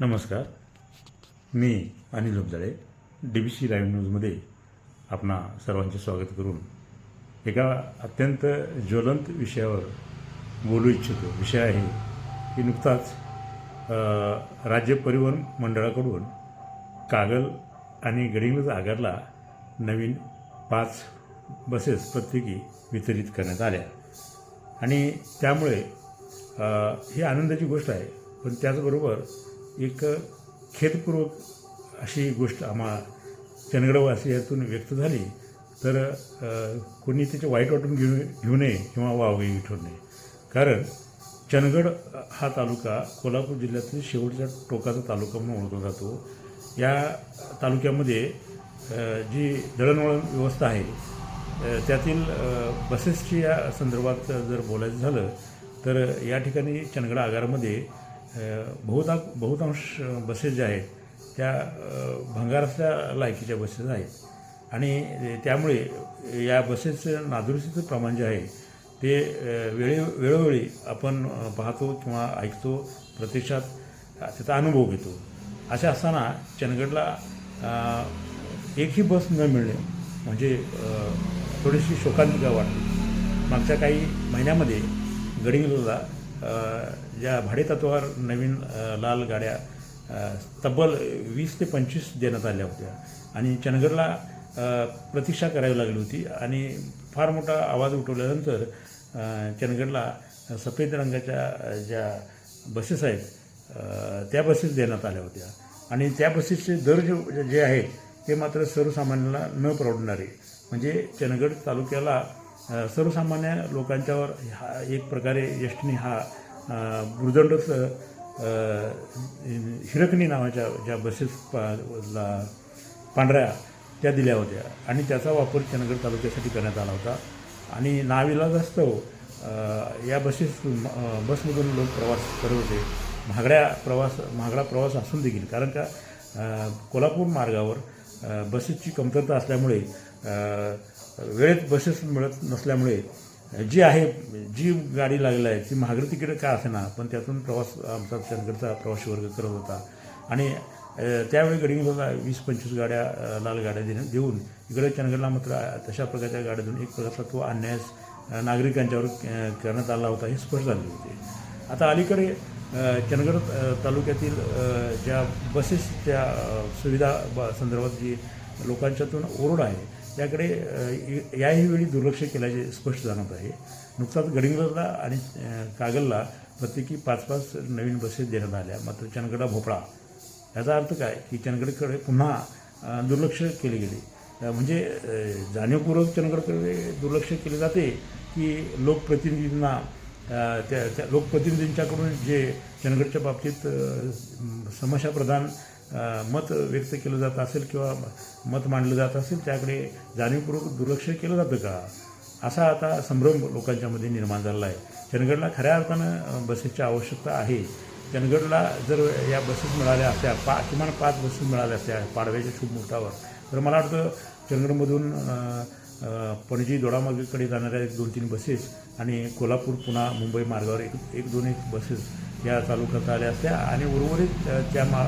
नमस्कार. मी Anil Upjale D B C live न्यूजमध्ये आपणा सर्वांचे स्वागत करून एका अत्यंत ज्वलंत विषयावर बोलू इच्छितो. विषय आहे की नुकताच राज्य परिवहन मंडळाकडून कागल आणि गडिंग्लज आगारला नवीन पाच बसेस प्रत्येकी वितरित करण्यात आल्या. आणि त्यामुळे ही आनंदाची गोष्ट आहे. पण त्याचबरोबर एक खेदपूर्वक अशी गोष्ट आम्हा चंदगडवासियातून व्यक्त झाली तर कोणी त्याचे वाईट वाटून घेऊ घेऊ नये किंवा वावगी ठेवू नये. कारण चंदगड हा तालुका कोल्हापूर जिल्ह्यातील शेवटच्या टोकाचा तालुका म्हणून ओळखला जातो. या तालुक्यामध्ये जी दळणवळण व्यवस्था आहे त्यातील बसेसची या संदर्भात जर बोलायचं झालं तर या ठिकाणी चंदगड आगारामध्ये बहुता बहुतांश बसेस ज्या आहेत त्या अ, लायकीच्या बसेस आहेत. आणि त्यामुळे या बसेसचं नादुरुस्तीचं प्रमाण जे आहे ते वेळे वेळोवेळी आपण पाहतो किंवा ऐकतो प्रत्यक्षात त्याचा अनुभव घेतो. असे असताना चंदगडला एकही बस न मिळणे म्हणजे थोडीशी शोकांतिका वाटते. मागच्या काही महिन्यामध्ये गडिंगलला ज्या भाडेतत्वावर नवीन लाल गाड्या तब्बल वीस ते पंचवीस देण्यात आल्या होत्या. आणि चंदगडला प्रतीक्षा करावी लागली होती आणि फार मोठा आवाज उठवल्यानंतर चंदगडला सफेद रंगाच्या ज्या बसेस आहेत त्या बसेस देण्यात आल्या होत्या. आणि त्या बसेसचे दर जे जे आहेत ते मात्र सर्वसामान्यांना न परवडणारे. म्हणजे चंदगड तालुक्याला सर्वसामान्य लोकांच्यावर हा एक प्रकारे यष्टीने हा अ, हिरकणी नावाच्या ज्या बसेस पा ला पांढऱ्या त्या दिल्या होत्या. आणि त्याचा वापर चंदगड तालुक्यासाठी करण्यात आला होता. आणि नाविलाज असतो या बसेस म- बसमधून लोक प्रवास करत होते. महागड्या प्रवास महागडा प्रवास असून देखील. कारण का कोल्हापूर मार्गावर बसेसची कमतरता असल्यामुळे वेळेत बसेस मिळत नसल्यामुळे जी आहे जी गाडी लागली आहे ती महागडी तिकीट का असेना पण त्यातून प्रवास आमचा चंदगडचा प्रवासी वर्ग करत होता. आणि त्यावेळी गडिंगला वीस पंचवीस गाड्या लाल गाड्या देण्या देऊन इकडे चंदगडला मात्र तशा प्रकारच्या गाड्या देऊन एक प्रकारचा तो अन्याय नागरिकांच्यावर करण्यात आला होता हे स्पष्ट झाले होते. आता अलीकडे चंदगड तालुक्यातील ज्या बसेस त्या सुविधा ब संदर्भात जी लोकांच्यातून ओरड आहे त्याकडे याही वेळी दुर्लक्ष केल्याचे स्पष्ट जाणवत आहे. नुकताच गडिंग्लजला आणि कागलला प्रत्येकी पाच पाच नवीन बसेस देण्यात आल्या. मात्र चनगडा भोपळा याचा अर्थ काय? की चनगडकडे पुन्हा दुर्लक्ष केले गेले. म्हणजे जाणीवपूर्वक चनगडकडे दुर्लक्ष केले जाते की लोकप्रतिनिधींना त्या त्या लोकप्रतिनिधींच्याकडून जे चनगडच्या बाबतीत समस्याप्रधान मत व्यक्त केलं जात असेल किंवा मत मांडलं जात असेल त्याकडे जाणीवपूर्वक दुर्लक्ष केलं जातं का? असा आता संभ्रम लोकांच्यामध्ये निर्माण झालेला आहे. चंदगडला खऱ्या अर्थानं बसेसची आवश्यकता आहे. चंदगडला जर या बसेस मिळाल्या असत्या पा किमान पाच बसेस मिळाल्या असत्या पाडव्याच्या शुभ मुहूर्तावर तर मला वाटतं चंदगडमधून पणजी दोडामार्गेकडे जाणाऱ्या एक दोन तीन बसेस आणि कोल्हापूर पुन्हा मुंबई मार्गावर एक एक दोन एक बसेस या चालू करता आल्या असत्या आणि उर्वरित त्या मा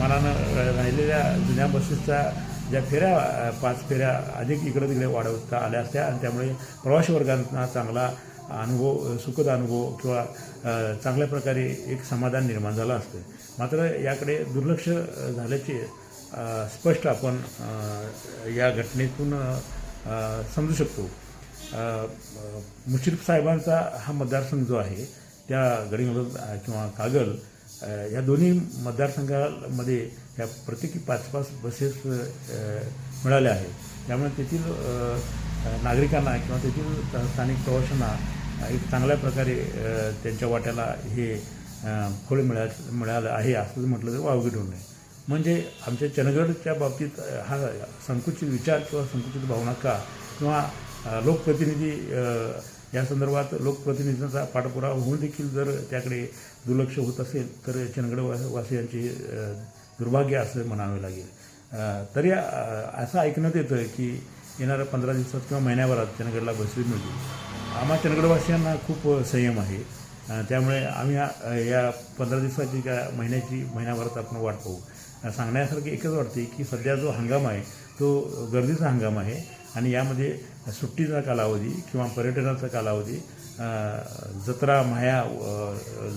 मानानं राहिलेल्या जुन्या बसेसच्या ज्या फेऱ्या पाच फेऱ्या अधिक इकडं तिकडे वाढवता आल्या असत्या आणि त्यामुळे प्रवासी वर्गांना चांगला अनुभव सुखद अनुभव किंवा चांगल्या प्रकारे एक समाधान निर्माण झालं असतं. मात्र याकडे दुर्लक्ष झाल्याचे स्पष्ट आपण या घटनेतून समजू शकतो. अ, मुश्रीफ साहेबांचा हा मतदारसंघ जो आहे त्या गडिंग्लज किंवा कागल या दोन्ही मतदारसंघामध्ये ह्या प्रत्येकी पाच पाच बसेस मिळाल्या आहेत. त्यामुळे तेथील नागरिकांना किंवा तेथील स्थानिक प्रवाशांना एक चांगल्या प्रकारे त्यांच्या वाट्याला हे फळ मिळा मिळालं आहे असं म्हटलं तर वावगी ठेवू नये. म्हणजे आमच्या चंदगडच्या बाबतीत हा संकुचित विचार किंवा संकुचित भावना का किंवा लोकप्रतिनिधी या संदर्भात लोकप्रतिनिधींचा पाठपुरावा होऊन देखील जर त्याकडे दुर्लक्ष होत असेल तर चंदगड वा- वासियांचे दुर्भाग्य असं म्हणावे लागेल. तरी असं ऐकण्यात येतं की येणाऱ्या पंधरा दिवसात किंवा महिन्याभरात चंदगडला बसवी मिळतील. आम्हा चंदगडवासियांना खूप संयम आहे. त्यामुळे आम्ही या- पंधरा दिवसाची का महिन्याची महिन्याभरात आपण वाट पाहू. अ, सांगण्यासारखी एकच वाटते की सध्या जो हंगाम आहे तो गर्दीचा हंगाम आहे. आणि यामध्ये सुट्टीचा कालावधी किंवा पर्यटनाचा कालावधी जत्रा माया अ,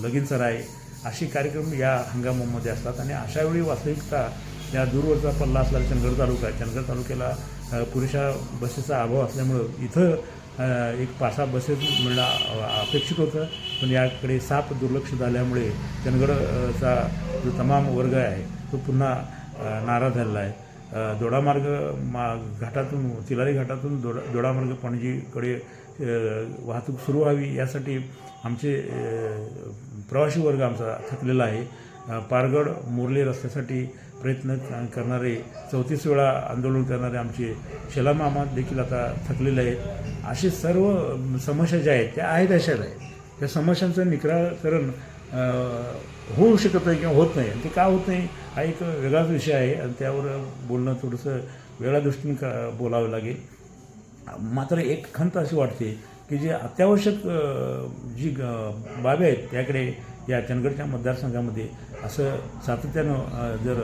लगीन सराई अशी कार्यक्रम या हंगामामध्ये असतात. आणि अशावेळी वास्तविकता या दूरवरचा पल्ला असलेला चंदगड तालुका चंदगड तालुक्याला पुरेशा बसेसचा अभाव असल्यामुळं इथं एक पाच सहा बसेस मिळणं अपेक्षित होतं. पण याकडे साप दुर्लक्ष झाल्यामुळे चंदगडचा जो तमाम वर्ग आहे तो पुन्हा नाराज झालेला आहे. दोडामार्ग मा घाटातून तिलारी घाटातून दोडा दोडामार्ग पणजीकडे वाहतूक सुरू व्हावी यासाठी आमचे प्रवासी वर्ग आमचा थकलेला आहे. पारगड मोरले रस्त्यासाठी प्रयत्न करणारे चौतीस वेळा आंदोलन करणारे आमचे शेलामामा देखील आता थकलेले आहेत. असे सर्व समस्या ज्या आहेत त्या आहेत अशाच आहेत. त्या समस्यांचं निराकरण होऊ शकत नाही किंवा होत नाही. आणि ते का होत नाही हा एक वेगळाच विषय आहे. आणि त्यावर बोलणं थोडंसं वेगळ्या दृष्टीने का बोलावं लागेल. मात्र एक खंत अशी वाटते की जे अत्यावश्यक जी ग- बाबी आहेत त्याकडे या चंदगडच्या मतदारसंघामध्ये असं सातत्यानं जर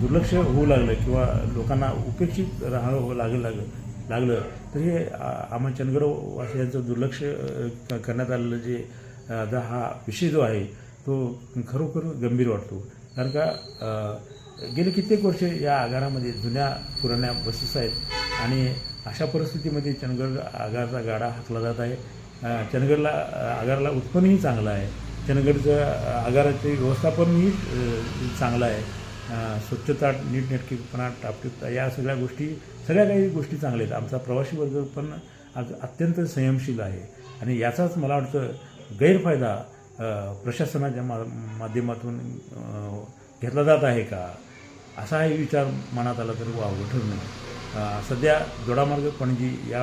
दुर्लक्ष होऊ लागलं किंवा लोकांना उपेक्षित राहावं लागलं लागलं लागलं तर हे आ- आम्हा चंदगडवासियांचं दुर्लक्ष क- करण्यात आलेलं जे आता हा विषय जो आहे तो खरोखर गंभीर वाटतो. कारण का गेले कित्येक वर्ष या आगारामध्ये जुन्या पुराण्या बसेस आहेत आणि अशा परिस्थितीमध्ये चंदगड आगारचा गाडा हाकला जात आहे. चंदगडला आगारला आगाराला उत्पन्नही चांगलं आहे. चंदगडचं आगाराचे व्यवस्थापनही चांगलं आहे. स्वच्छता नीटनेटकेपणा टापटिपता या सगळ्या गोष्टी सगळ्या काही गोष्टी चांगल्या आहेत. आमचा प्रवासी वर्ग पण अत्यंत संयमशील आहे. आणि याचाच मला वाटतं गैरफायदा प्रशासनाच्या मा माध्यमातून घेतला जात आहे का? असाही विचार मनात आला तर वावगं ठरणे सध्या दोडामार्ग पणजी या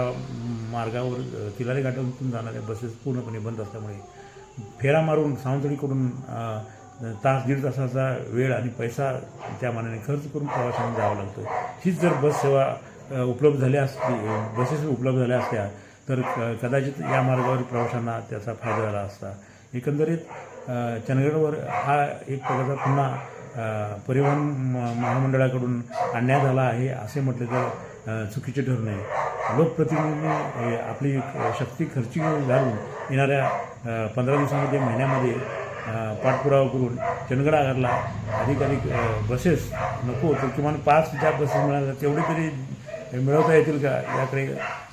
मार्गावर अ, तिलारी घाटातून जाणाऱ्या बसेस पूर्णपणे बंद असल्यामुळे फेरा मारून सावंतवाडीकडून तास दीड तासाचा वेळ आणि पैसा त्या मानाने खर्च करून प्रवाशांना जावं लागतं. हीच जर बस सेवा उपलब्ध झाल्या असती बसेस उपलब्ध झाल्या असत्या तर क- कदाचित या मार्गावर प्रवाशांना त्याचा फायदा झाला असता. एकंदरीत चंदगडवर हा एक प्रकारचा पुन्हा परिवहन म- महामंडळाकडून अन्याय झाला आहे असे म्हटले तर चुकीचे ठरू नये. लोकप्रतिनिधींनी आपली शक्ती खर्ची घालून येणाऱ्या अ, पंधरा दिवसामध्ये महिन्यामध्ये अ, पाठपुरावा करून चंदगड आगारला अधिकाधिक अ, बसेस नको तर किमान पाच ज्या बसेस मिळाल्या तेवढे तरी मिळवता येतील का याकडे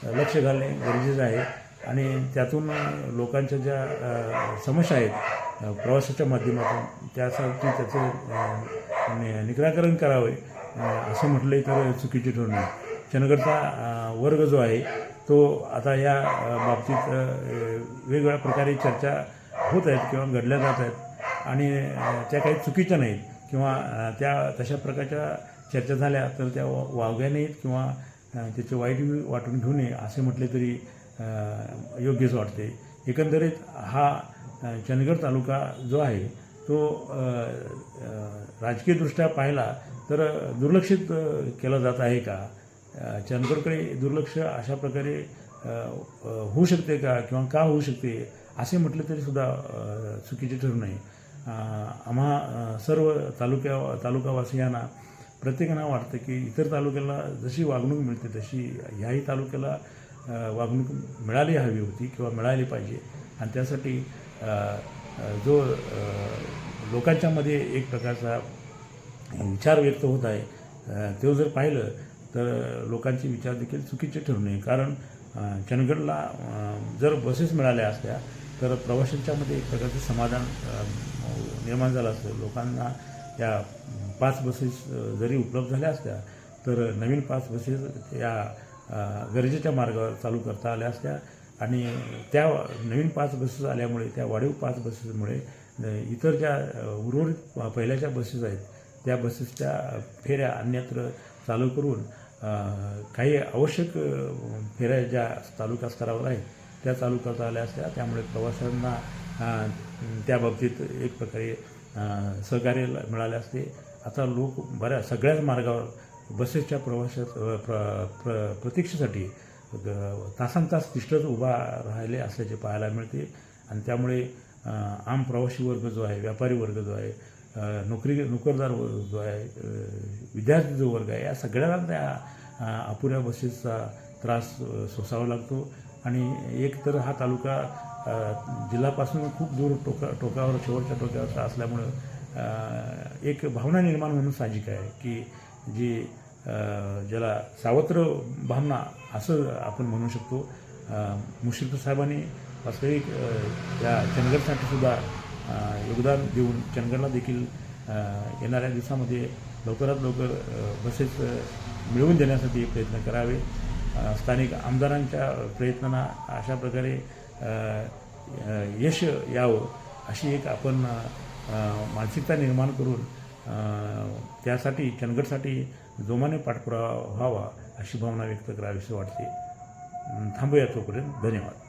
लक्ष घालणे गरजेचं आहे. आणि त्यातून लोकांच्या ज्या समस्या आहेत प्रवासाच्या माध्यमातून त्यासाठी त्याचं नि- निराकरण करावे असं म्हटलं तर चुकीचे ठरू नये वर्ग जो आहे तो आता या बाबतीत वेगवेगळ्या प्रकारे चर्चा होत आहेत किंवा घडल्या जात आहेत. आणि त्या काही चुकीच्या नाहीत. किंवा त्या तशा प्रकारच्या चर्चा झाल्या तर त्या वा- वावग्या नाहीत किंवा त्याचे वाईट वाटून घेऊ नये असे म्हटले तरी योग्यच वाटते. एकंदरीत हा चंदगड तालुका जो आहे तो राजकीयदृष्ट्या पाहिला तर दुर्लक्षित केला जात आहे का? चंदगडकडे दुर्लक्ष अशा प्रकारे होऊ शकते का? किंवा का होऊ शकते? असे म्हटले तरी सुद्धा चुकीचे ठरू नये. आम्हा सर्व तालुक्या तालुकावासियांना प्रत्येकांना वाटतं की इतर तालुक्याला जशी वागणूक मिळते तशी ह्याही तालुक्याला वागणूक मिळाली हवी होती किंवा मिळाली पाहिजे. आणि त्यासाठी जो लोकांच्यामध्ये एक प्रकारचा विचार व्यक्त होत आहे तो जर पाहिलं तर लोकांचे विचार देखील चुकीचे ठरू नये. कारण चंदगडला जर बसेस मिळाल्या असत्या तर प्रवाशांच्यामध्ये एक प्रकारचं समाधान निर्माण झालं असतं. लोकांना या पाच बसेस जरी उपलब्ध झाल्या असत्या तर नवीन पाच बसेस या गरजेच्या मार्गावर चालू करता आल्या असत्या. आणि त्या नवीन पाच बसेस आल्यामुळे त्या वाढीव पाच बसेसमुळे इतर ज्या उर्वरित पहिल्याच्या बसेस आहेत त्या बसेसच्या फेऱ्या अन्यत्र चालू करून काही आवश्यक फेऱ्या ज्या तालुका स्तरावर आहेत त्या चालू करता आल्या असत्या. त्यामुळे प्रवाशांना त्या बाबतीत एक प्रकारे सहकार्य मिळाले असते. आता लोक बऱ्या सगळ्याच मार्गावर बसेसच्या प्रवाशा प्र प्र प्रतीक्षेसाठी ग- तासन तास उभा राहिले असल्याचे पाहायला मिळते. आणि त्यामुळे आम प्रवासी वर्ग जो आहे व्यापारी वर्ग जो आहे नोकरी नोकरदार वर्ग जो आहे विद्यार्थी जो वर्ग आहे या सगळ्यांना त्या अपुऱ्या बसेसचा त्रास सोसावा लागतो. आणि एक तर हा तालुका जिल्ह्यापासून खूप दूर टोका टोकावर शेवटच्या टोक्यावरचा असल्यामुळं एक भावना निर्माण होणं साहजिक आहे की जी ज्याला सावत्र भावना असं आपण म्हणू शकतो. मुश्रीफ साहेबांनी वास्तविक या चंदगडसाठी सुद्धा योगदान देऊन चंदगडला देखील येणाऱ्या दिवसामध्ये लवकरात लवकर बसेस मिळवून देण्यासाठी प्रयत्न करावे. स्थानिक आमदारांच्या प्रयत्नांना अशा प्रकारे यश यावं अशी एक आपण मानसिकता निर्माण करून त्यासाठी चंदगडसाठी जोमाने पाठपुरावा व्हावा अशी भावना व्यक्त करावीशी वाटते. थांबूया तोपर्यंत. धन्यवाद.